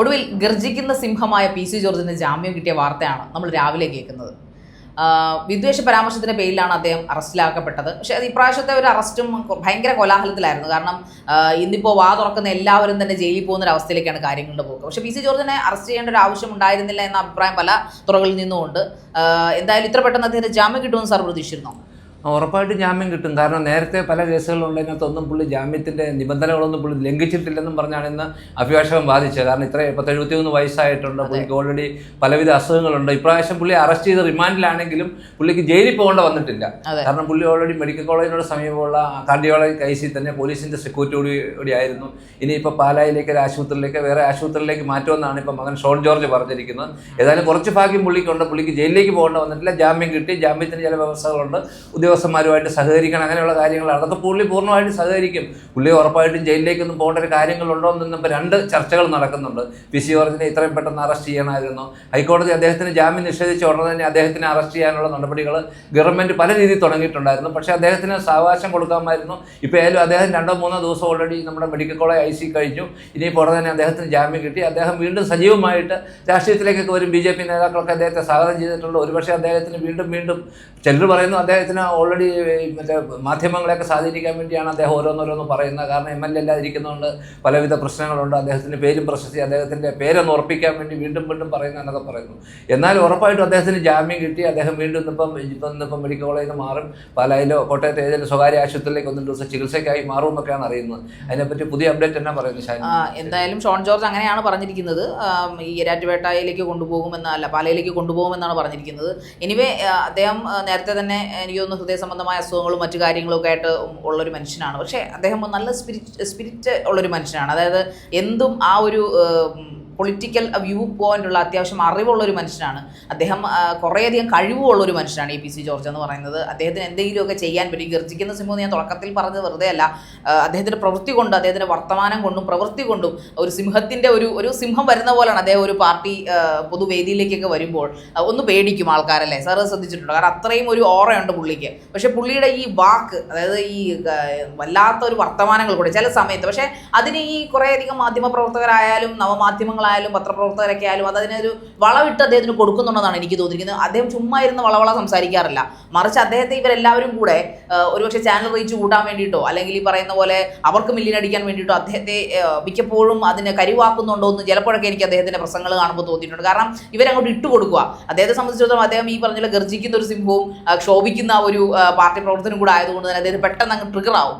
ഒടുവിൽ ഗർജിക്കുന്ന സിംഹമായ P C ജോർജിന് ജാമ്യം കിട്ടിയ വാർത്തയാണ് നമ്മൾ രാവിലെ കേൾക്കുന്നത്. വിദ്വേഷ പരാമർശത്തിന്റെ പേരിലാണ് അദ്ദേഹം അറസ്റ്റിലാക്കപ്പെട്ടത്. പക്ഷേ അത് ഇപ്രാവശ്യത്തെ ഒരു അറസ്റ്റും ഭയങ്കര കോലാഹലത്തിലായിരുന്നു. കാരണം ഇന്നിപ്പോൾ വാ തുറക്കുന്ന എല്ലാവരും തന്നെ ജയിലിൽ പോകുന്ന ഒരു അവസ്ഥയിലേക്കാണ് കാര്യങ്ങളുടെ പോക്ക്. പക്ഷേ പി സി ജോർജിനെ അറസ്റ്റ് ചെയ്യേണ്ട ഒരു ആവശ്യം ഉണ്ടായിരുന്നില്ല എന്ന അഭിപ്രായം പല തുറകളിൽ നിന്നുമുണ്ട്. എന്തായാലും ഇത്ര പെട്ടെന്ന് അദ്ദേഹത്തിന് ജാമ്യം കിട്ടുമെന്ന് സാർ പ്രതീക്ഷിച്ചിരുന്നോ? ഉറപ്പായിട്ടും ജാമ്യം കിട്ടും. കാരണം നേരത്തെ പല കേസുകളുള്ളതിനകത്തൊന്നും പുള്ളി ജാമ്യത്തിന്റെ നിബന്ധനകളൊന്നും പുള്ളി ലംഘിച്ചിട്ടില്ലെന്നും പറഞ്ഞാണ് ഇന്ന് അഭിഭാഷകൻ ബാധിച്ചത് കാരണം ഇത്ര പത്ത് എഴുപത്തിമൂന്ന് വയസ്സായിട്ടുണ്ട് പുള്ളിക്ക് ഓൾറെഡി പലവിധ അസുഖങ്ങളുണ്ട്. ഇപ്രാവശ്യം പുള്ളി അറസ്റ്റ് ചെയ്ത് റിമാൻഡിലാണെങ്കിലും പുള്ളിക്ക് ജയിലിൽ പോകേണ്ട വന്നിട്ടില്ല. കാരണം പുള്ളി ഓൾറെഡി മെഡിക്കൽ കോളേജിനോട് സമീപമുള്ള കാർഡിയോളജി കേസിൽ തന്നെ പോലീസിന്റെ സെക്യൂരിറ്റിയോട് കൂടി ആയിരുന്നു. ഇനിയിപ്പോൾ പാലായിലേക്ക് ഒരു ആശുപത്രിയിലേക്ക് വേറെ ആശുപത്രിയിലേക്ക് മാറ്റുമെന്നാണ് ഇപ്പോൾ മകൻ ഷോൺ ജോർജ് പറഞ്ഞിരിക്കുന്നത്. ഏതായാലും കുറച്ച് ഭാഗ്യം പുള്ളിക്കുണ്ട്. പുള്ളിക്ക് ജയിലിലേക്ക് പോകേണ്ട വന്നിട്ടില്ല. ജാമ്യം കിട്ടി. ജാമ്യത്തിന് ചില വ്യവസ്ഥകളുണ്ട്. ഉദ്യോഗസ്ഥന്മാരുമായിട്ട് സഹകരിക്കണം അങ്ങനെയുള്ള കാര്യങ്ങൾ അതൊക്കെ പുള്ളി പൂർണമായിട്ട് സഹകരിക്കും. പുള്ളി ഉറപ്പായിട്ടും ജയിലിലേക്കൊന്നും പോകേണ്ട ഒരു കാര്യങ്ങളുണ്ടോ എന്ന് ഇപ്പോൾ രണ്ട് ചർച്ചകൾ നടക്കുന്നുണ്ട്. പി സി ജോർജിനെ ഇത്രയും പെട്ടെന്ന് അറസ്റ്റ് ചെയ്യണമായിരുന്നു ഹൈക്കോടതി അദ്ദേഹത്തിന് ജാമ്യം നിഷേധിച്ച ഉടനെ തന്നെ അദ്ദേഹത്തിനെ അറസ്റ്റ് ചെയ്യാനുള്ള നടപടികൾ ഗവൺമെന്റ് പല രീതിയിൽ തുടങ്ങിയിട്ടുണ്ടായിരുന്നു. പക്ഷേ അദ്ദേഹത്തിന് സാവകാശം കൊടുക്കാമായിരുന്നു. ഇപ്പോൾ ഏതായാലും അദ്ദേഹം രണ്ടോ മൂന്നോ ദിവസം ഓൾറെഡി നമ്മുടെ മെഡിക്കൽ കോളേജ് ഐ സി കഴിഞ്ഞു. ഇനിയിപ്പോൾ ഉടനെ തന്നെ അദ്ദേഹത്തിന് ജാമ്യം കിട്ടി. അദ്ദേഹം വീണ്ടും സജീവമായിട്ട് രാഷ്ട്രീയത്തിലേക്കൊക്കെ വരും ബി ജെ പി നേതാക്കളൊക്കെ അദ്ദേഹത്തെ സ്വാഗതം ചെയ്തിട്ടുണ്ട്. ഒരുപക്ഷെ അദ്ദേഹത്തിന് വീണ്ടും വീണ്ടും ചിലർ പറയുന്നു അദ്ദേഹത്തിന് ഓൾറെഡി മറ്റേ മാധ്യമങ്ങളെയൊക്കെ സ്വാധീനിക്കാൻ വേണ്ടിയാണ് അദ്ദേഹം ഓരോന്നോരോന്ന് പറയുന്നത്. കാരണം എം എൽ എ അല്ലാതിരിക്കുന്നതുകൊണ്ട് പലവിധ പ്രശ്നങ്ങളുണ്ട്. അദ്ദേഹത്തിന്റെ പേരും പ്രശസ്തി അദ്ദേഹത്തിന്റെ പേരൊന്ന് ഉറപ്പിക്കാൻ വേണ്ടി വീണ്ടും വീണ്ടും പറയുന്നു എന്നൊക്കെ പറയുന്നു. എന്നാൽ ഉറപ്പായിട്ടും അദ്ദേഹത്തിന് ജാമ്യം കിട്ടി. അദ്ദേഹം വീണ്ടും ഇന്നിപ്പം ഇന്നിപ്പം മെഡിക്കൽ കോളേജിൽ നിന്ന് മാറും. പാലായിലോ കോട്ടയത്ത് ഏതെങ്കിലും സ്വകാര്യ ആശുപത്രിയിലേക്ക് ഒന്നും ദിവസം ചികിത്സയ്ക്കായി മാറും എന്നൊക്കെയാണ് അറിയുന്നത്. അതിനെപ്പറ്റി പുതിയ അപ്ഡേറ്റ് എന്നാ പറയുന്നത് എന്തായാലും ഷോൺ ജോർജ് അങ്ങനെയാണ് പറഞ്ഞിരിക്കുന്നത്. ഈ എരാറ്റുപേട്ടയിലേക്ക് കൊണ്ടുപോകുമെന്നല്ല പാലയിലേക്ക് കൊണ്ടുപോകുമെന്നാണ് പറഞ്ഞിരിക്കുന്നത്. എനിവേ അദ്ദേഹം നേരത്തെ തന്നെ എനിക്ക് തോന്നുന്നു ഹൃദയ സംബന്ധമായ അസുഖങ്ങളും മറ്റു കാര്യങ്ങളും ഒക്കെ ആയിട്ട് ഉള്ളൊരു മനുഷ്യനാണ്. പക്ഷേ അദ്ദേഹം നല്ല സ്പിരിറ്റ് സ്പിരിറ്റ് ഉള്ളൊരു മനുഷ്യനാണ്. അതായത് എന്തും ആ ഒരു പൊളിറ്റിക്കൽ വ്യൂ പോയിന്റ് ഉള്ള അത്യാവശ്യം അറിവുള്ള ഒരു മനുഷ്യനാണ്. അദ്ദേഹം കുറേയധികം കഴിവുള്ള ഒരു മനുഷ്യനാണ് ഈ പി സി ജോർജ് എന്ന് പറയുന്നത്. അദ്ദേഹത്തിന് എന്തെങ്കിലുമൊക്കെ ചെയ്യാൻ പറ്റും. ഗർജിക്കുന്ന സിംഹം ഞാൻ തുടക്കത്തിൽ പറഞ്ഞത് വെറുതെ അല്ല. അദ്ദേഹത്തിന്റെ പ്രവൃത്തി കൊണ്ട് അദ്ദേഹത്തിന്റെ വർത്തമാനം കൊണ്ടും പ്രവൃത്തി കൊണ്ടും ഒരു സിംഹത്തിന്റെ ഒരു ഒരു സിംഹം വരുന്ന പോലെയാണ് അദ്ദേഹം ഒരു പാർട്ടി പൊതുവേദിയിലേക്കൊക്കെ വരുമ്പോൾ ഒന്ന് പേടിക്കും ആൾക്കാരല്ലേ? സാറ് ശ്രദ്ധിച്ചിട്ടുണ്ട്? കാരണം അത്രയും ഒരു ഓറയുണ്ട് പുള്ളിക്ക്. പക്ഷേ പുള്ളിയുടെ ഈ വാക്ക് അതായത് ഈ വല്ലാത്ത ഒരു വർത്തമാനങ്ങൾ കൂടെ ചില സമയത്ത് പക്ഷേ അതിന് ഈ കുറേയധികം മാധ്യമപ്രവർത്തകരായാലും നവമാധ്യമങ്ങളായാലും പത്രപ്രവർത്തകരൊക്കെ ആയാലും അത് അതിനൊരു വളവിട്ട് അദ്ദേഹത്തിന് കൊടുക്കുന്നുണ്ടെന്നാണ് എനിക്ക് തോന്നിയിരിക്കുന്നത്. അദ്ദേഹം ചുമ്മാ ഇരുന്ന് വളവള സംസാരിക്കാറില്ല. മറിച്ച് അദ്ദേഹത്തെ ഇവരെല്ലാവരും കൂടെ ഒരുപക്ഷെ ചാനൽ റീച്ച് കൂട്ടാൻ വേണ്ടിയിട്ടോ അല്ലെങ്കിൽ ഈ പറയുന്ന പോലെ അവർക്ക് മില്ലിനടിക്കാൻ വേണ്ടിയിട്ടോ അദ്ദേഹത്തെ മിക്കപ്പോഴും അതിനെ കരുവാക്കുന്നുണ്ടോ എന്ന് ചിലപ്പോഴൊക്കെ എനിക്ക് അദ്ദേഹത്തിന്റെ പ്രസംഗങ്ങൾ കാണുമ്പോൾ തോന്നിയിട്ടുണ്ട്. കാരണം ഇവരങ്ങോട്ട് ഇട്ട് കൊടുക്കുക. അദ്ദേഹത്തെ സംബന്ധിച്ചിടത്തോളം അദ്ദേഹം ഈ പറഞ്ഞ ഗർജിക്കുന്ന ഒരു സിംഹവും ക്ഷോഭിക്കുന്ന ഒരു പാർട്ടി പ്രവർത്തനം കൂടെ ആയതുകൊണ്ട് തന്നെ അദ്ദേഹത്തിന് പെട്ടെന്ന് അങ്ങ് ട്രിഗർ ആവും.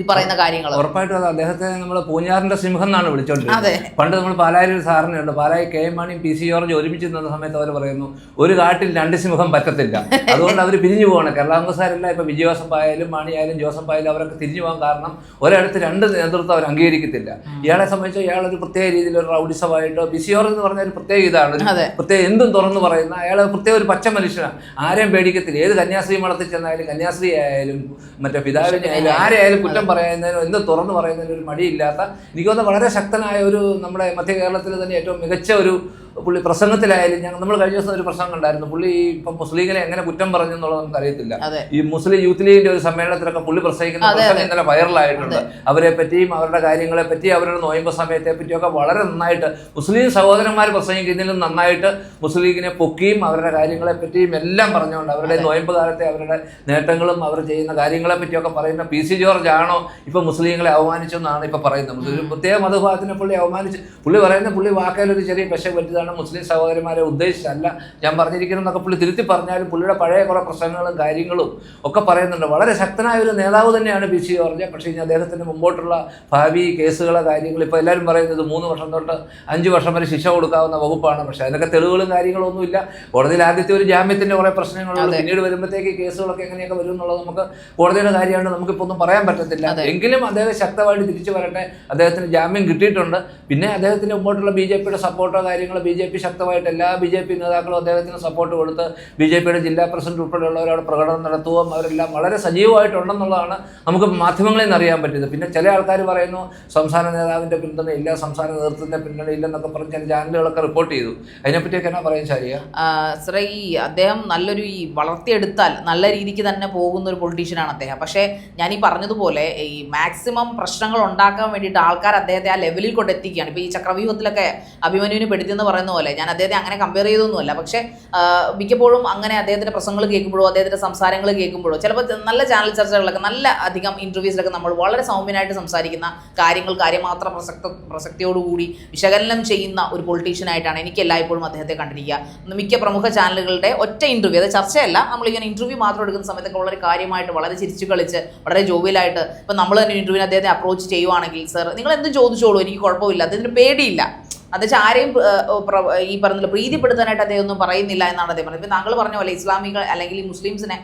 ഈ പറയുന്ന കാര്യങ്ങൾ. ഉറപ്പായിട്ടും അത് അദ്ദേഹത്തെ നമ്മൾ പൂഞ്ഞാറിന്റെ സിംഹം എന്നാണ് വിളിച്ചോണ്ടിരുന്നത്. പണ്ട് നമ്മൾ പാലായിൽ ഒരു സാറിനുണ്ട് പാലായി കെ എം മാണിയും പി സി ജോർജ് ഒരുമിച്ച് നിന്ന സമയത്ത് അവർ പറയുന്നു ഒരു കാട്ടിൽ രണ്ട് സിംഹം പറ്റത്തില്ല. അതുകൊണ്ട് അവർ പിരിഞ്ഞു പോകണം കേരള കോൺഗ്രസ്സുകാരെല്ലാം ഇപ്പൊ വിജയ് ജോസഫ് ആയാലും മാണി ജോസഫ് ആയാലും അവരൊക്കെ തിരിഞ്ഞു പോകാൻ കാരണം ഒരിടത്ത് രണ്ട് നേതൃത്വം അവർ അംഗീകരിക്കത്തില്ല. ഇയാളെ സംബന്ധിച്ച് ഇയാൾ ഒരു പ്രത്യേക രീതിയിൽ ഒരു റൗഡിസമായിട്ടോ പി സി ജോർജ് എന്ന് പറഞ്ഞ ഒരു പ്രത്യേക ഇതാണ്. പ്രത്യേക എന്തും തുറന്നു പറയുന്ന അയാൾ പ്രത്യേക ഒരു പച്ച മനുഷ്യനാണ്. ആരെയും പേടിക്കത്തില്ല. ഏത് കന്യാസ്ത്രീ മഠത്തിൽ ചെന്നായാലും കന്യാസ്ത്രീ ആയാലും മറ്റേ പിതാവിനെ ആയാലും ആരെയായാലും കുറ്റം പറയുന്നതിനോ എന്ത് തുറന്നു പറയുന്നതിനോ ഒരു മടിയില്ലാത്ത എനിക്ക് തോന്നുന്ന വളരെ ശക്തനായ ഒരു നമ്മുടെ മധ്യ കേരളത്തിൽ തന്നെ ഏറ്റവും മികച്ച ഒരു പുള്ളി പ്രസംഗത്തിലായാലും ഞങ്ങൾ നമ്മൾ കഴിഞ്ഞ ദിവസം ഒരു പ്രസംഗം ഉണ്ടായിരുന്നു. പുള്ളി ഇപ്പം മുസ്ലിങ്ങളെ എങ്ങനെ കുറ്റം പറഞ്ഞു എന്നുള്ളത് നമുക്ക് അറിയത്തില്ല ഈ മുസ്ലിം യൂത്ത് ലീഗിന്റെ ഒരു സമ്മേളനത്തിലൊക്കെ പുള്ളി പ്രസംഗിക്കുന്ന പ്രസംഗം. ഇന്നലെ വൈറലായിട്ടുണ്ട്. അവരെ പറ്റിയും അവരുടെ കാര്യങ്ങളെ പറ്റി അവരുടെ നോയമ്പ് സമയത്തെ പറ്റിയൊക്കെ വളരെ നന്നായിട്ട് മുസ്ലിം സഹോദരന്മാർ പ്രസംഗിക്കുന്നതിലും നന്നായിട്ട് മുസ്ലിം ലീഗിനെ പൊക്കിയും അവരുടെ കാര്യങ്ങളെ പറ്റിയും എല്ലാം പറഞ്ഞുകൊണ്ട് അവരുടെ നോയമ്പ് കാലത്തെ അവരുടെ നേട്ടങ്ങളും അവർ ചെയ്യുന്ന കാര്യങ്ങളെ പറ്റിയൊക്കെ പറയുന്ന പി സി ജോർജ് ആണോ ഇപ്പൊ മുസ്ലിങ്ങളെ അവമാനിച്ചെന്നാണ് ഇപ്പൊ പറയുന്നത്. ഒരു പ്രത്യേക മതഭാഗത്തിനെ പുള്ളി അവമാനിച്ച് പുള്ളി പറയുന്ന പുള്ളി വാക്കയിൽ ഒരു ചെറിയ പക്ഷേ പറ്റിയതാണ്. മുസ്ലിം സഹോദരന്മാരെ ഉദ്ദേശിച്ചല്ല. ഞാൻ പറഞ്ഞിരിക്കുന്നതൊക്കെ പുള്ളി തിരുത്തി പറഞ്ഞാലും പുള്ളിയുടെ പഴയ കുറെ പ്രശ്നങ്ങളും കാര്യങ്ങളും ഒക്കെ പറയുന്നുണ്ട്. വളരെ ശക്തനായ ഒരു നേതാവ് തന്നെയാണ് പി സി ജോർജ്. പക്ഷേ ഇനി അദ്ദേഹത്തിന് മുമ്പോട്ടുള്ള ഭാവി കേസുകളെ കാര്യങ്ങൾ ഇപ്പോൾ എല്ലാവരും പറയുന്നത് മൂന്ന് വർഷം തൊട്ട് അഞ്ച് വർഷം വരെ ശിക്ഷ കൊടുക്കാവുന്ന വകുപ്പാണ്. പക്ഷേ അതിനൊക്കെ തെളിവുകളും കാര്യങ്ങളും ഒന്നുമില്ല കോടതിയിൽ ആദ്യത്തെ ഒരു ജാമ്യത്തിന്റെ കുറേ പ്രശ്നങ്ങളുണ്ട്. പിന്നീട് വരുമ്പോഴത്തേക്ക് കേസുകളൊക്കെ എങ്ങനെയൊക്കെ വരും എന്നുള്ളത് നമുക്ക് കോടതിയുടെ കാര്യമാണ് നമുക്കിപ്പോൾ ഒന്നും പറയാൻ പറ്റത്തില്ല. എങ്കിലും അദ്ദേഹം ശക്തമായിട്ട് തിരിച്ചു വരട്ടെ. അദ്ദേഹത്തിന് ജാമ്യം കിട്ടിയിട്ടുണ്ട്. പിന്നെ അദ്ദേഹത്തിന് മുമ്പോട്ടുള്ള ബി ജെ പിയുടെ സപ്പോർട്ടോ കാര്യങ്ങളോ ബി ജെ പി ശക്തമായിട്ട് എല്ലാ ബി ജെ പി നേതാക്കളും അദ്ദേഹത്തിന് സപ്പോർട്ട് കൊടുത്ത് ബി ജെ പിയുടെ ജില്ലാ പ്രസിഡന്റ് ഉൾപ്പെടെയുള്ളവരവിടെ പ്രകടനം നടത്തുകയും അവരെല്ലാം വളരെ സജീവമായിട്ടുണ്ടെന്നുള്ളതാണ് നമുക്ക് മാധ്യമങ്ങളിൽ നിന്ന് അറിയാൻ പറ്റിയത്. പിന്നെ ചില ആൾക്കാർ പറയുന്നു സംസ്ഥാന നേതാവിന്റെ പിന്തുണ ഇല്ല സംസ്ഥാന നേതൃത്വത്തിന്റെ പിന്തുണ ഇല്ലെന്നൊക്കെ പറഞ്ഞ് ചില ചാനലുകളൊക്കെ റിപ്പോർട്ട് ചെയ്തു. അതിനെപ്പറ്റിയൊക്കെ എന്നാ പറയാൻ ശരിയ സാറേ ഈ അദ്ദേഹം നല്ലൊരു ഈ വളർത്തിയെടുത്താൽ നല്ല രീതിക്ക് തന്നെ പോകുന്ന ഒരു പൊളിറ്റീഷ്യനാണ് അദ്ദേഹം. പക്ഷേ ഞാൻ ഈ പറഞ്ഞതുപോലെ ഈ മാക്സിമം പ്രശ്നങ്ങൾ ഉണ്ടാക്കാൻ വേണ്ടിയിട്ട് ആൾക്കാർ അദ്ദേഹത്തെ ആ ലെവലിൽ കൊണ്ടെത്തിക്കുകയാണ് ഇപ്പോൾ ഈ ചക്രവ്യൂഹത്തിലൊക്കെ അഭിമന്യുവിന് പെടുത്തിയെന്ന് പറയുന്ന പോലെ. ഞാൻ അദ്ദേഹത്തെ അങ്ങനെ കമ്പയർ ചെയ്തൊന്നുമല്ല. പക്ഷേ മിക്കപ്പോഴും അങ്ങനെ അദ്ദേഹത്തിന്റെ പ്രസംഗങ്ങൾ കേൾക്കുമ്പോഴോ അദ്ദേഹത്തിന്റെ സംസാരങ്ങൾ കേൾക്കുമ്പോഴോ ചിലപ്പോൾ നല്ല ചാനൽ ചർച്ചകളൊക്കെ നല്ല അധികം ഇന്റർവ്യൂസിലൊക്കെ നമ്മൾ വളരെ സൗമ്യനായിട്ട് സംസാരിക്കുന്ന കാര്യങ്ങൾ കാര്യമാത്ര പ്രസക്ത പ്രസക്തിയോടുകൂടി വിശകലനം ചെയ്യുന്ന ഒരു പൊളിറ്റീഷ്യനായിട്ടാണ് എനിക്ക് എല്ലായ്പ്പോഴും അദ്ദേഹത്തെ കണ്ടിരിക്കുക. മിക്ക പ്രമുഖ ചാനലുകളുടെ ഒറ്റ ഇന്റർവ്യൂ അത് ചർച്ചയല്ല. നമ്മളിങ്ങനെ ഇന്റർവ്യൂ മാത്രം എടുക്കുന്ന സമയത്തൊക്കെ വളരെ കാര്യമായിട്ട് വളരെ ചിരിച്ചു കളിച്ച് വളരെ ജോവിയലായിട്ട് ഇപ്പം നമ്മൾ തന്നെ ഇന്റർവ്യൂവിന് അദ്ദേഹത്തെ അപ്രോച്ച് ചെയ്യുവാണെങ്കിൽ സർ നിങ്ങൾ എന്തും ചോദിച്ചോളൂ എനിക്ക് കുഴപ്പമില്ല അദ്ദേഹത്തിന് പേടിയില്ല. അത് ആരെയും ഈ പറഞ്ഞില്ല പ്രീതിപ്പെടുത്താനായിട്ട് അദ്ദേഹം ഒന്നും പറയുന്നില്ല എന്നാണ് അദ്ദേഹം പറഞ്ഞത്. ഇപ്പം താങ്കൾ പറഞ്ഞ പോലെ ഇസ്ലാമികൾ അല്ലെങ്കിൽ മുസ്ലിംസിനെ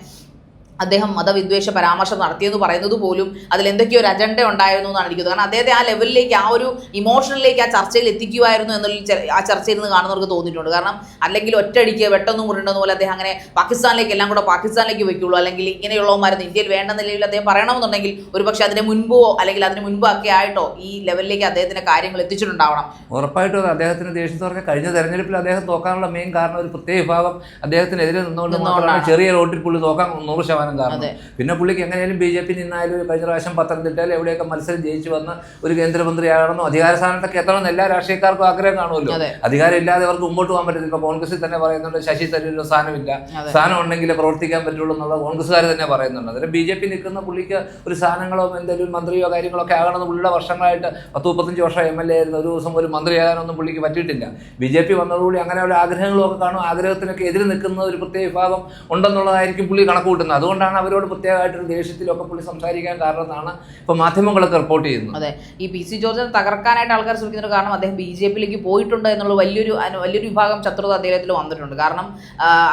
അദ്ദേഹം മതവിദ്വേഷ പരാമർശം നടത്തിയെന്ന് പറയുന്നത് പോലും അതിൽ എന്തൊക്കെയോ ഒരു അജണ്ട ഉണ്ടായിരുന്നു എന്നാണ് എനിക്ക് തോന്നുന്നത്. കാരണം അദ്ദേഹത്തെ ആ ലെവലിലേക്ക് ആ ഒരു ഇമോഷനിലേക്ക് ആ ചർച്ചയിൽ എത്തിക്കുമായിരുന്നു എന്നുള്ള ആ ചർച്ചയിൽ നിന്ന് കാണുന്നവർക്ക് തോന്നിയിട്ടുണ്ട്. കാരണം അല്ലെങ്കിൽ ഒറ്റയടിക്ക് വെട്ടൊന്നും മുരണ്ടെന്ന പോലെ അദ്ദേഹം അങ്ങനെ പാകിസ്ഥാനിലേക്ക് എല്ലാം കൂടെ പാകിസ്ഥാനിലേക്ക് വെക്കുള്ളൂ. അല്ലെങ്കിൽ ഇങ്ങനെയുള്ളവന്മാരെന്ന് ഇന്ത്യയിൽ വേണ്ട നിലയിൽ അദ്ദേഹം പറയണമെന്നുണ്ടെങ്കിൽ ഒരുപക്ഷെ അതിന് മുൻപോ അല്ലെങ്കിൽ അതിന് മുൻപോ ഒക്കെ ആയിട്ടോ ഈ ലെവലിലേക്ക് അദ്ദേഹത്തിന്റെ കാര്യങ്ങൾ എത്തിച്ചിട്ടുണ്ടാവണം. ഉറപ്പായിട്ടും അദ്ദേഹത്തിന് പറഞ്ഞ കഴിഞ്ഞ തെരഞ്ഞെടുപ്പിൽ അദ്ദേഹം തോക്കാനുള്ള മെയിൻ കാരണം ഒരു പ്രത്യേക വിഭാഗം അദ്ദേഹത്തിനെതിരെ നിന്നുകൊണ്ട് മാത്രമാണ് ചെറിയ റോട്ടിൽ പുള്ളി തോക്കാൻ നൂറ് ശതമാനം കാരണം. അതെ. പിന്നെ പുള്ളിക്ക് എങ്ങനെയാലും ബി ജെ പി നിന്നായാലും കഴിഞ്ഞ പ്രാവശ്യം പത്തനംതിട്ടയിൽ എവിടെയൊക്കെ മത്സരം ജയിച്ചു വന്ന് ഒരു കേന്ദ്രമന്ത്രിയാകണമെന്നോ അധികാര സ്ഥാനത്തൊക്കെ എത്തണമെന്ന് എല്ലാ രാഷ്ട്രീയക്കാർക്കും ആഗ്രഹം കാണുമല്ലോ. അധികാരം ഇല്ലാതെ അവർക്ക് മുമ്പോട്ട് പോകാൻ പറ്റില്ല ഇപ്പൊ കോൺഗ്രസിൽ തന്നെ പറയുന്നുണ്ട് ശശി തരൂരിന് സ്ഥാനമില്ല. സ്ഥാനം ഉണ്ടെങ്കിൽ പ്രവർത്തിക്കാൻ പറ്റുള്ളൂ എന്നുള്ള കോൺഗ്രസ്സുകാർ തന്നെ പറയുന്നുണ്ട്. അതിന് ബി ജെ പി നിൽക്കുന്ന പുള്ളിക്ക് ഒരു സ്ഥാനങ്ങളോ എന്തെങ്കിലും മന്ത്രിയോ കാര്യങ്ങളോ ഒക്കെ ആകണമെന്ന് പുള്ളിയുടെ വർഷങ്ങളായിട്ട് പത്ത് മുപ്പത്തഞ്ച് വർഷം എം എൽ എ ആയിരുന്നു. ഒരു ദിവസം ഒരു മന്ത്രിയാകാനൊന്നും പുള്ളിക്ക് പറ്റിയിട്ടില്ല. ബി ജെ പി വന്നതോടുകൂടി ഒരു ആഗ്രഹങ്ങളും ഒക്കെ കാണും. ആഗ്രഹത്തിനൊക്കെ എതിര് നിൽക്കുന്ന ഒരു പ്രത്യേക വിഭാഗം ഉണ്ടെന്നുള്ളതായിരിക്കും പുള്ളി കണക്ക് കൂട്ടുന്നത് അതുകൊണ്ടാണ് അവരോട് പ്രത്യേകമായിട്ടൊരു ദേഷ്യത്തിലൊക്കെ പുള്ളി സംസാരിക്കാൻ കാരണം എന്നാണ് ഇപ്പൊ മാധ്യമങ്ങളൊക്കെ റിപ്പോർട്ട് ചെയ്യുന്നത്. അതെ. ഈ പി സി ജോർജിനെ തകർക്കാനായിട്ട് ആൾക്കാർ ശ്രമിക്കുന്ന കാരണം അദ്ദേഹം ബി ജെ പിയിലേക്ക് പോയിട്ടുണ്ട് എന്നുള്ള വലിയൊരു വലിയൊരു വിഭാഗം ശത്രുത അദ്ദേഹത്തിൽ വന്നിട്ടുണ്ട്. കാരണം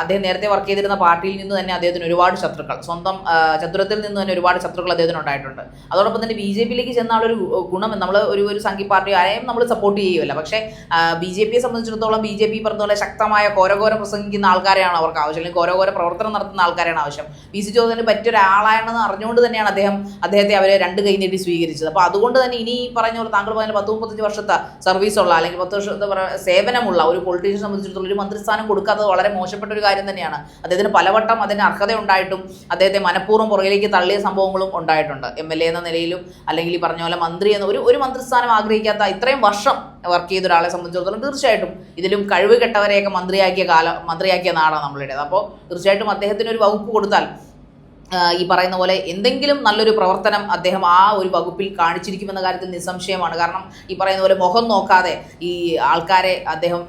അദ്ദേഹം നേരത്തെ വർക്ക് ചെയ്തിരുന്ന പാർട്ടിയിൽ നിന്ന് തന്നെ അദ്ദേഹത്തിന് ഒരുപാട് ശത്രുക്കൾ സ്വന്തം ചതുരത്തിൽ നിന്ന് തന്നെ ഒരുപാട് ശത്രുക്കൾ അദ്ദേഹത്തിന് ഉണ്ടായിട്ടുണ്ട്. അതോടൊപ്പം തന്നെ ബി ജെ പിയിലേക്ക് ചെന്ന ഗുണം നമ്മൾ ഒരു ഒരു സംഘി പാർട്ടി ആരെയും നമ്മൾ സപ്പോർട്ട് ചെയ്യുമല്ല പക്ഷേ ബി ജെ പിയെ സംബന്ധിച്ചിടത്തോളം ബി ജെ പി പറഞ്ഞ പോലെ ശക്തമായ കോരഘോരം പ്രസംഗിക്കുന്ന ആൾക്കാരെയാണ് അവർക്ക് ആവശ്യം. അല്ലെങ്കിൽ കോരഘോര പ്രവർത്തനം നടത്തുന്ന ആൾക്കാരെയാണ് ആവശ്യം. പി സി ജോർജിന് പറ്റിയ ഒരാളാണെന്ന് അറിഞ്ഞുകൊണ്ട് തന്നെയാണ് അദ്ദേഹം അദ്ദേഹത്തെ അവരെ രണ്ട് കൈ നീട്ടി സ്വീകരിച്ചത്. അപ്പോൾ അതുകൊണ്ട് തന്നെ ഇനി പറഞ്ഞ പോലെ താങ്കൾ പറഞ്ഞ പത്ത് മുപ്പത്തഞ്ച് വർഷത്തെ സർവീസുള്ള അല്ലെങ്കിൽ പത്ത് വർഷത്തെ സേവനമുള്ള ഒരു പൊളിറ്റീഷ്യനെ സംബന്ധിച്ചിടത്തോളം ഒരു മന്ത്രിസ്ഥാനം കൊടുക്കാത്തത് വളരെ മോശപ്പെട്ട ഒരു കാര്യം തന്നെയാണ്. അദ്ദേഹത്തിന് പലവട്ടം അതിന് അർഹത ഉണ്ടായിട്ടും അദ്ദേഹത്തെ മനഃപൂർവം പുറകിലേക്ക് തള്ളിയ സംഭവങ്ങളും ഉണ്ടായിട്ടുണ്ട്. എം എൽ എ എന്ന നിലയിലും അല്ലെങ്കിൽ ഈ പറഞ്ഞ പോലെ മന്ത്രി എന്ന ഒരു ഒരു മന്ത്രിസ്ഥാനം ആഗ്രഹിക്കാത്ത ഇത്രയും വർഷം വർക്ക് ചെയ്ത ഒരാളെ സംബന്ധിച്ചിടത്തോളം തീർച്ചയായിട്ടും ഇതിലും കഴിവ് കെട്ടവരെയൊക്കെ മന്ത്രിയാക്കിയ കാലം മന്ത്രിയാക്കിയ നാടാണ് നമ്മളുടേത്. അപ്പോൾ തീർച്ചയായിട്ടും അദ്ദേഹത്തിന് ഒരു വകുപ്പ് കൊടുത്താൽ ഈ പറയുന്ന പോലെ എന്തെങ്കിലും നല്ലൊരു പ്രവർത്തനം അദ്ദേഹം ആ ഒരു വകുപ്പിൽ കാണിച്ചിരിക്കുമെന്ന കാര്യത്തിൽ നിസ്സംശയമാണ്. കാരണം ഈ പറയുന്ന പോലെ മുഖം നോക്കാതെ ഈ ആൾക്കാരെ അദ്ദേഹം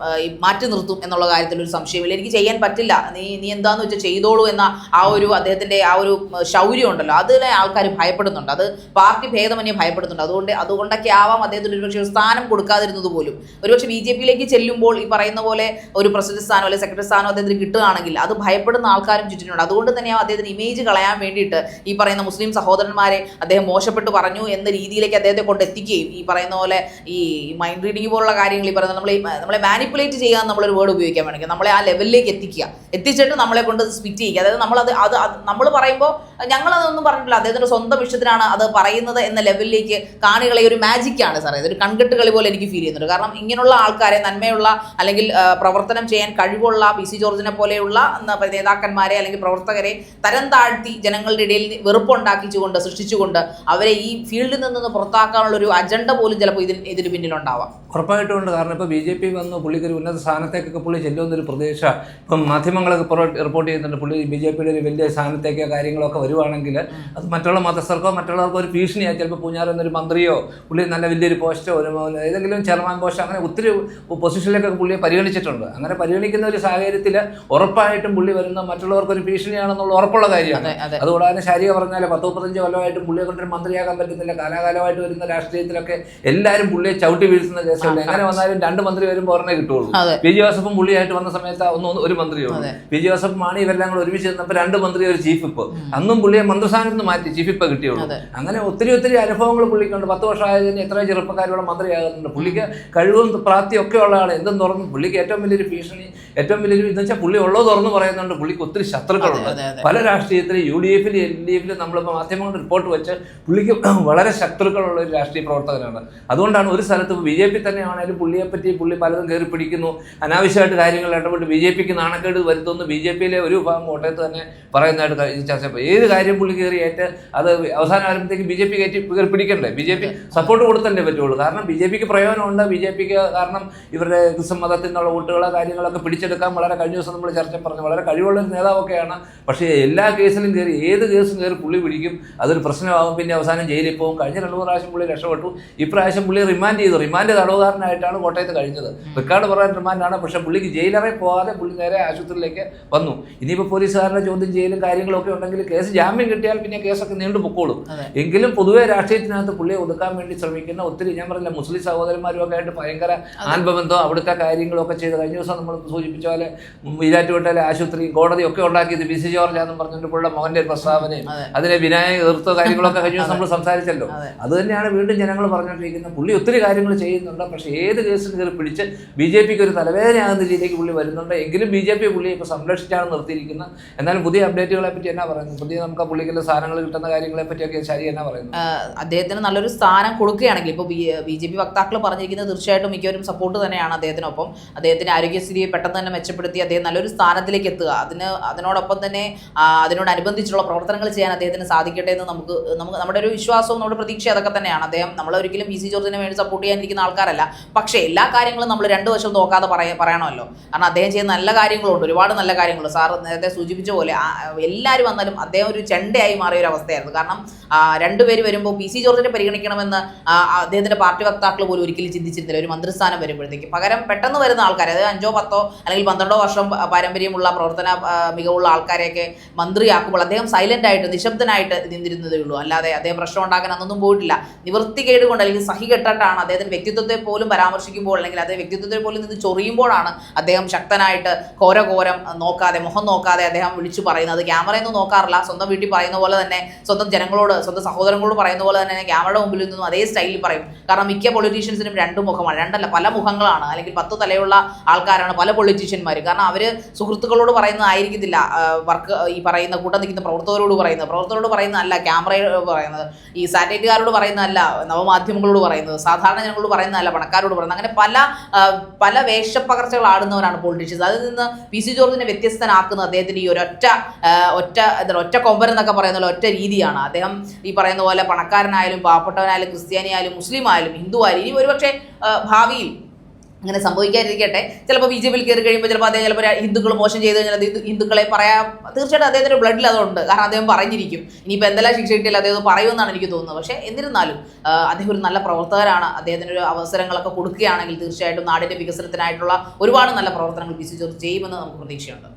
മാറ്റി നിർത്തും എന്നുള്ള കാര്യത്തിൽ ഒരു സംശയമില്ല. എനിക്ക് ചെയ്യാൻ പറ്റില്ല. നീ നീ എന്താന്ന് വെച്ചാൽ ചെയ്തോളൂ എന്ന ആ ഒരു അദ്ദേഹത്തിന്റെ ആ ഒരു ശൗര്യം ഉണ്ടല്ലോ. അതിനെ ആൾക്കാർ ഭയപ്പെടുന്നുണ്ട്. അത് പാർട്ടി ഭേദമന്യെ ഭയപ്പെടുന്നുണ്ട്. അതുകൊണ്ട് അതുകൊണ്ടൊക്കെ ആവാം അദ്ദേഹത്തിന് ഒരുപക്ഷെ ഒരു സ്ഥാനം കൊടുക്കാതിരുന്നത് പോലും. ഒരുപക്ഷെ ബി ജെ പിയിലേക്ക് ചെല്ലുമ്പോൾ ഈ പറയുന്ന പോലെ ഒരു പ്രസിഡന്റ് സ്ഥാനം അല്ലെങ്കിൽ സെക്രട്ടറി സ്ഥാനം അദ്ദേഹത്തിന് കിട്ടുകയാണെങ്കിൽ അത് ഭയപ്പെടുന്ന ആൾക്കാരും ചുറ്റിനുണ്ട്. അതുകൊണ്ട് തന്നെയാണ് അദ്ദേഹത്തിന് ഇമേജ് കളയാൻ വേണ്ടിയിട്ട് ഈ പറയുന്ന മുസ്ലിം സഹോദരന്മാരെ അദ്ദേഹം മോശപ്പെട്ട് പറഞ്ഞു എന്ന രീതിയിലേക്ക് അദ്ദേഹത്തെ കൊണ്ട് എത്തിക്കുകയും ഈ പറയുന്ന പോലെ ഈ മൈൻഡ് റീഡിംഗ് പോലുള്ള കാര്യങ്ങൾ ഈ പറയുന്ന നമ്മളെ നമ്മളെ മാനിപ്പുലേറ്റ് ചെയ്യാൻ നമ്മളൊരു വേർഡ് ഉപയോഗിക്കാൻ വേണമെങ്കിൽ നമ്മളെ ആ ലെവലിലേക്ക് എത്തിക്കുക. എത്തിച്ചിട്ട് നമ്മളെ കൊണ്ട് സ്പിറ്റ് ചെയ്യുക. അതായത് നമ്മളത് അത് നമ്മൾ പറയുമ്പോൾ ഞങ്ങളതൊന്നും പറഞ്ഞിട്ടില്ല. അദ്ദേഹത്തിന്റെ സ്വന്തം ഇഷ്ടത്തിനാണ് അത് പറയുന്നത് എന്ന ലെവലിലേക്ക് കാണികളെ ഒരു മാജിക് മാജിക്കാണ് സാറേ. ഇതൊരു കൺകെട്ട് കളി പോലെ എനിക്ക് ഫീൽ ചെയ്യുന്നുണ്ട്. കാരണം ഇങ്ങനെയുള്ള ആൾക്കാരെ നന്മയുള്ള അല്ലെങ്കിൽ പ്രവർത്തനം ചെയ്യാൻ കഴിവുള്ള പി സി ജോർജിനെ പോലെയുള്ള നേതാക്കന്മാരെ അല്ലെങ്കിൽ പ്രവർത്തകരെ തരം താഴ്ത്തി ജനങ്ങളുടെ ഇടയിൽ വെറുപ്പുണ്ടാക്കിച്ചുകൊണ്ട് സൃഷ്ടിച്ചുകൊണ്ട് അവരെ ഈ ഫീൽഡിൽ നിന്ന് പുറത്താക്കാനുള്ള ഒരു അജണ്ട പോലും ചിലപ്പോൾ ഇതിന് ഇതിന് പിന്നിലുണ്ടാവാം. ഉറപ്പായിട്ടും ഉണ്ട് കാരണം ഇപ്പോൾ ബി ജെ പി വന്ന് പുള്ളിക്ക് ഒരു ഉന്നത സ്ഥാനത്തേക്കൊക്കെ പുള്ളി ചെല്ലുമെന്നൊരു പ്രതീക്ഷ ഇപ്പം മാധ്യമങ്ങളൊക്കെ റിപ്പോർട്ട് ചെയ്യുന്നുണ്ട്. പുള്ളി ബി ജെ പിയുടെ ഒരു വലിയ സ്ഥാനത്തേക്കോ കാര്യങ്ങളൊക്കെ വരുവാണെങ്കിൽ അത് മറ്റുള്ള മതസ്ഥർക്കോ മറ്റുള്ളവർക്കോ ഒരു ഭീഷണിയായി ചിലപ്പോൾ പൂഞ്ഞാറ് എന്നൊരു മന്ത്രിയോ പുള്ളി നല്ല വലിയൊരു പോസ്റ്റോ ഒരു ഏതെങ്കിലും ചെയർമാൻ പോസ്റ്റോ അങ്ങനെ ഒത്തിരി പൊസിഷനിലേക്കൊക്കെ പുള്ളിയെ പരിഗണിച്ചിട്ടുണ്ട്. അങ്ങനെ പരിഗണിക്കുന്ന ഒരു സാഹചര്യത്തിൽ ഉറപ്പായിട്ടും പുള്ളി വരുന്ന മറ്റുള്ളവർക്ക് ഒരു ഭീഷണിയാണെന്നുള്ള ഉറപ്പുള്ള കാര്യമാണ്. അതെ അതെ. അതുകൂടാതെ ശാരിക പറഞ്ഞാൽ പത്ത് മുപ്പത്തഞ്ച് കൊല്ലമായിട്ട് പുള്ളിയെ കൊണ്ടൊരു മന്ത്രിയാകാൻ പറ്റുന്നില്ല. കാലാകാലമായിട്ട് വരുന്ന രാഷ്ട്രീയത്തിലൊക്കെ എല്ലാവരും പുള്ളിയെ ചവിട്ടി വീഴ്ത്തുന്ന കേസുകളിൽ എങ്ങനെ വന്നാലും രണ്ട് മന്ത്രി വരുമ്പോൾ ഒരെണ്ണേ കിട്ടുള്ളൂ. പി. ജി. ജോസഫും പുള്ളിയായിട്ട് വന്ന സമയത്ത് ഒന്ന് ഒന്ന് ഒരു മന്ത്രിയുള്ളൂ പി. ജി. ജോസഫ് മാണി ഇവരെല്ലാം കൂടെ ഒരുമിച്ച് നിന്നപ്പോൾ രണ്ട് മന്ത്രി ഒരു ചീഫ് ഇപ്പോൾ അന്നും അന്നും പുള്ളിയെ മന്ത്രിസ്ഥാനത്ത് നിന്ന് മാറ്റി ചീഫ് ഇപ്പം കിട്ടിയുള്ളൂ. അങ്ങനെ ഒത്തിരി ഒത്തിരി അനുഭവങ്ങൾ പുള്ളിക്കുണ്ട്. പത്ത് വർഷമായതിന് എത്ര ചെറുപ്പക്കാരുടെ മന്ത്രിയാകുന്നുണ്ട്. പുള്ളിക്ക് കഴിവും പ്രാപ്തിയും ഒക്കെ ഉള്ള ആൾ എന്തും തുറന്നു പുള്ളിക്ക് ഏറ്റവും വലിയൊരു ഭീഷണി ഏറ്റവും വലിയൊരു ഇതെന്ന് വെച്ചാൽ പുള്ളി ഉള്ളത് തുറന്നു പറയുന്നുണ്ട്. പുള്ളിക്ക് ഒത്തിരി ശത്രുക്കളുണ്ട്. പല രാഷ്ട്രീയത്തിലും യു ഡി എഫിലും എൽ ഡി എഫിലും നമ്മളിപ്പോൾ മാധ്യമങ്ങളുടെ റിപ്പോർട്ട് വെച്ച് പുള്ളിക്ക് വളരെ ശത്രുക്കളുള്ള ഒരു രാഷ്ട്രീയ പ്രവർത്തകനാണ്. അതുകൊണ്ടാണ് ഒരു സ്ഥലത്ത് ബി ജെ പി തന്നെയാണെങ്കിലും പുള്ളിയെ പറ്റി പുള്ളി പലതും കയറി പിടിക്കുന്നു. അനാവശ്യമായിട്ട് കാര്യങ്ങൾ ഇടപെട്ട് ബി ജെ പിക്ക് നാണക്കേട് വരുത്തുന്നു ബി ജെ പിയിലെ ഒരു വിഭാഗം കോട്ടയത്ത് തന്നെ പറയുന്നതായിട്ട് ചർച്ച ഏത് കാര്യം പുള്ളി കയറിയായിട്ട് അത് അവസാനം ആരംഭത്തേക്ക് ബി ജെ പി കയറ്റി കയറി പിടിക്കണ്ടേ? ബി ജെ പി സപ്പോർട്ട് കൊടുത്തല്ലേ പറ്റുള്ളൂ. കാരണം ബി ജെ പിക്ക് പ്രയോജനമുണ്ട്. ബി ജെ പിക്ക് കാരണം ഇവരുടെ ക്രിസ്ത്യൻ മതത്തിൽ നിന്നുള്ള വോട്ടുകളോ കാര്യങ്ങളൊക്കെ പിടിച്ചെടുക്കാൻ വളരെ കഴിഞ്ഞ ദിവസം നമ്മൾ ചർച്ച പറഞ്ഞു. വളരെ കഴിവുള്ള ഒരു നേതാവൊക്കെയാണ്. പക്ഷേ എല്ലാ കേസിലും കയറി ഏത് കേസും കയറി പുള്ളി പിടിക്കും. അതൊരു പ്രശ്നമാകും പിന്നെ അവസാനം ജയിലിൽ പോകും. കഴിഞ്ഞ രണ്ടു പ്രാവശ്യം പുള്ളി രക്ഷപ്പെട്ടു. ഇപ്രാവശ്യം പുള്ളി റിമാൻഡ് ചെയ്തു. റിമാൻഡ് തടവുകാരനായിട്ടാണ് കോട്ടയത്ത് കഴിഞ്ഞത്. റിക്കാർഡ് പറയാൻ റിമാൻഡാണ് പക്ഷേ പുള്ളിക്ക് ജയിലറെ പോകാതെ പുള്ളി നേരെ ആശുപത്രിയിലേക്ക് വന്നു. ഇനിയിപ്പോൾ പോലീസുകാരുടെ ചോദ്യം ചെയ്യലും കാര്യങ്ങളൊക്കെ ഉണ്ടെങ്കിൽ കേസ് ജാമ്യം കിട്ടിയാൽ പിന്നെ കേസൊക്കെ നീണ്ടു പൊക്കോളും. എങ്കിലും പൊതുവെ രാഷ്ട്രീയത്തിനകത്ത് പുള്ളിയെ ഒതുക്കാൻ വേണ്ടി ശ്രമിക്കുന്ന ഒത്തിരി ഞാൻ പറഞ്ഞില്ല മുസ്ലിം സഹോദരന്മാരും ഒക്കെ ആയിട്ട് ഭയങ്കര ആത്മബന്ധം അവിടുത്തെ കാര്യങ്ങളൊക്കെ ചെയ്ത് കഴിഞ്ഞ ദിവസം നമ്മൾ സൂചിപ്പിച്ച പോലെ ഈരാറ്റുപേട്ടയിലെ ആശുപത്രി കോടതി ഒക്കെ ഉണ്ടാക്കിയത് ബി സി ജോർജ് ആണെന്ന് പറഞ്ഞിട്ട് പുള്ളിയുടെ മകന്റെ ഒരു പ്രസ്താവനയും അതിനെ വിനായക എതിർത്ത കാര്യങ്ങളൊക്കെ കഴിഞ്ഞ ദിവസം നമ്മൾ സംസാരിച്ചല്ലോ. അതുതന്നെയാണ് അത് തന്നെയാണ് വീണ്ടും ജനങ്ങൾ പറഞ്ഞുകൊണ്ടിരിക്കുന്നത് പുള്ളി ഒത്തിരി കാര്യങ്ങൾ ചെയ്യുന്നുണ്ട്. പക്ഷേ ഏത് കേസിൽ കയറി പിടിച്ച് ബി ജെ പിക്ക് ഒരു തലവേദനയാകുന്ന രീതിയിലേക്ക് പുള്ളി വരുന്നുണ്ട്. എങ്കിലും ബി ജെ പി പുള്ളിയെ ഇപ്പോൾ സംരക്ഷിച്ചാണ് നിർത്തിയിരിക്കുന്നത്. എന്നാലും പുതിയ അപ്ഡേറ്റുകളെ പറ്റി എന്നാ പറയുന്നത്? പുതിയ നമുക്ക് ആ പുള്ളിക്കുള്ള സാധനങ്ങൾ കിട്ടുന്ന കാര്യങ്ങളെ പറ്റിയൊക്കെ ശരി എന്നാ പറയുന്നത്. അദ്ദേഹത്തിന് നല്ലൊരു സ്ഥാനം കൊടുക്കുകയാണെങ്കിൽ ഇപ്പോൾ ബി ജെ പി വക്താക്കൾ പറഞ്ഞിരിക്കുന്നത് തീർച്ചയായിട്ടും മിക്കവരും സപ്പോർട്ട് തന്നെയാണ് അദ്ദേഹത്തിനൊപ്പം. അദ്ദേഹത്തിന്റെ ആരോഗ്യസ്ഥിതി പെട്ടെന്ന് തന്നെ മെച്ചപ്പെടുത്തി അദ്ദേഹം നല്ലൊരു സ്ഥാനത്തിലേക്ക് എത്തുക. അതിന് അതിനോടൊപ്പം തന്നെ അതിനോടനുബന്ധിച്ചുള്ള പ്രവർത്തനങ്ങൾ ചെയ്യാൻ അദ്ദേഹത്തിന് സാധിക്കട്ടെ എന്ന് നമുക്ക് നമുക്ക് നമ്മുടെ ഒരു വിശ്വാസവും നമ്മുടെ പ്രതീക്ഷ അതൊക്കെ തന്നെയാണ്. അദ്ദേഹം നമ്മൾ ഒരിക്കലും പി സി ജോർജിനെ വേണ്ടി സപ്പോർട്ട് ചെയ്യാനിരിക്കുന്ന ആൾക്കാരല്ല. പക്ഷേ എല്ലാ കാര്യങ്ങളും നമ്മൾ രണ്ട് വശം നോക്കാതെ പറയ പറയണമല്ലോ. കാരണം അദ്ദേഹം ചെയ്യുന്ന നല്ല കാര്യങ്ങളുണ്ട്. ഒരുപാട് നല്ല കാര്യങ്ങളുണ്ട്. സാർ നേരത്തെ സൂചിപ്പിച്ച പോലെ എല്ലാവരും വന്നാലും അദ്ദേഹം ഒരു ചെണ്ടയായി മാറിയ ഒരു അവസ്ഥയായിരുന്നു. കാരണം രണ്ടുപേര് വരുമ്പോൾ പി സി ജോർജിനെ പരിഗണിക്കണമെന്ന് അദ്ദേഹത്തിന്റെ പാർട്ടി വക്താക്കൾ പോലും ഒരിക്കലും ചിന്തിച്ചിരുന്നില്ല. ഒരു മന്ത്രിസ്ഥാനം വരുമ്പോഴത്തേക്ക്. പകരം പെട്ടെന്ന് വരുന്ന ആൾക്കാർ അതായത് അഞ്ചോ പത്തോ അല്ലെങ്കിൽ പന്ത്രണ്ടോ വർഷം പാരമ്പര്യമുള്ള പ്രവർത്തന മികവുള്ള ആൾക്കാരെയൊക്കെ മന്ത്രിയാക്കുമ്പോൾ അദ്ദേഹം സൈലന്റ് ആയിട്ട് നിശബ്ദനായിട്ട് നിന്നിരുന്നതേ ഉള്ളൂ. അല്ലാതെ അദ്ദേഹം പ്രശ്നം ഉണ്ടാക്കാൻ അന്നൊന്നും പോയിട്ടില്ല. നിവൃത്തികേട് കൊണ്ട് അല്ലെങ്കിൽ സഹി കെട്ടിട്ടാണ് അദ്ദേഹത്തിന്റെ വ്യക്തിത്വത്തെ പോലും പരാമർശിക്കുമ്പോൾ അല്ലെങ്കിൽ അതേ വ്യക്തിത്വത്തെ പോലും നിന്ന് ചൊറിയുമ്പോഴാണ് അദ്ദേഹം ശക്തനായിട്ട് ഘോരഘോരം നോക്കാതെ മുഖം നോക്കാതെ അദ്ദേഹം വിളിച്ചു പറയുന്നത്. ക്യാമറയൊന്നും നോക്കാറില്ല. സ്വന്തം വീട്ടിൽ പറയുന്ന പോലെ തന്നെ സ്വന്തം ജനങ്ങളോട് സ്വന്തം സഹോദരങ്ങളോട് പറയുന്ന പോലെ തന്നെ ക്യാമറയുടെ മുമ്പിൽ നിന്നും അതേ സ്റ്റൈലിൽ പറയും. കാരണം മിക്ക പൊളിറ്റീഷ്യൻസിനും രണ്ട് മുഖമാണ്. രണ്ടല്ല പല മുഖങ്ങളാണ്. അല്ലെങ്കിൽ പത്ത് തലയുള്ള ആൾക്കാരാണ് പല പൊളിറ്റീഷ്യന്മാർ കാരണം അവർ സുഹൃത്തുക്കളോട് പറയുന്നതായിരിക്കത്തില്ല. വർക്ക് ഈ പറയുന്ന കൂട്ടം നിൽക്കുന്ന പ്രവർത്തകരോട് പറയുന്നത്. പ്രവർത്തകരോട് പറയുന്നതല്ല ക്യാമറയോട് പറയുന്നത്. ഈ സാറ്റലൈറ്റുകാരോട് പറയുന്നതല്ല നവമാധ്യമങ്ങളോട് പറയുന്നത്. സാധാരണ ജനങ്ങളോട് പറയുന്നതല്ല പണക്കാരോട് പറയുന്നത്. അങ്ങനെ പല പല വേഷപ്പകർച്ചകൾ ആടുന്നവരാണ് പൊളിറ്റീഷ്യൻസ് അതിൽ നിന്ന് പി സി ജോർജിനെ വ്യത്യസ്തനാക്കുന്ന അദ്ദേഹത്തിന്റെ ഈ ഒരൊറ്റ ഒറ്റ എന്താ ഒറ്റ കൊമ്പൻ എന്നൊക്കെ പറയുന്ന ഒറ്റ രീതിയാണ്. അദ്ദേഹം ഈ പറയുന്ന പോലെ പണക്കാരനായാലും പാവപ്പെട്ടവനായാലും ക്രിസ്ത്യാനിയായാലും മുസ്ലിം ആയാലും ഹിന്ദു ആയാലും ഇനി ഒരുപക്ഷെ ഭാവിയിൽ അങ്ങനെ സംഭവിക്കാതിരിക്കട്ടെ. ചിലപ്പോൾ ബി ജെ പിയിൽ കയറി കഴിയുമ്പോൾ ചിലപ്പോൾ അദ്ദേഹം ചിലപ്പോൾ ഹിന്ദുക്കൾ മോശം ചെയ്ത് കഴിഞ്ഞാൽ അത് ഹിന്ദുക്കളെ പറയാം. തീർച്ചയായിട്ടും അദ്ദേഹത്തിന്റെ ബ്ലഡിൽ അതുണ്ട്. കാരണം അദ്ദേഹം പറഞ്ഞിരിക്കും. ഇനിയിപ്പോൾ എന്തെല്ലാം ശിക്ഷ കിട്ടിയാലും അദ്ദേഹം പറയുമെന്നാണ് എനിക്ക് തോന്നുന്നത്. പക്ഷേ എന്നിരുന്നാലും അദ്ദേഹം ഒരു നല്ല പ്രവർത്തകരാണ്. അദ്ദേഹത്തിന് ഒരു അവസരങ്ങളൊക്കെ കൊടുക്കുകയാണെങ്കിൽ തീർച്ചയായിട്ടും നാടിന്റെ വികസനത്തിനായിട്ടുള്ള ഒരുപാട് നല്ല പ്രവർത്തനങ്ങൾ ബി സി ജോർജ് ചെയ്യുമെന്ന് നമുക്ക് പ്രതീക്ഷയുണ്ട്.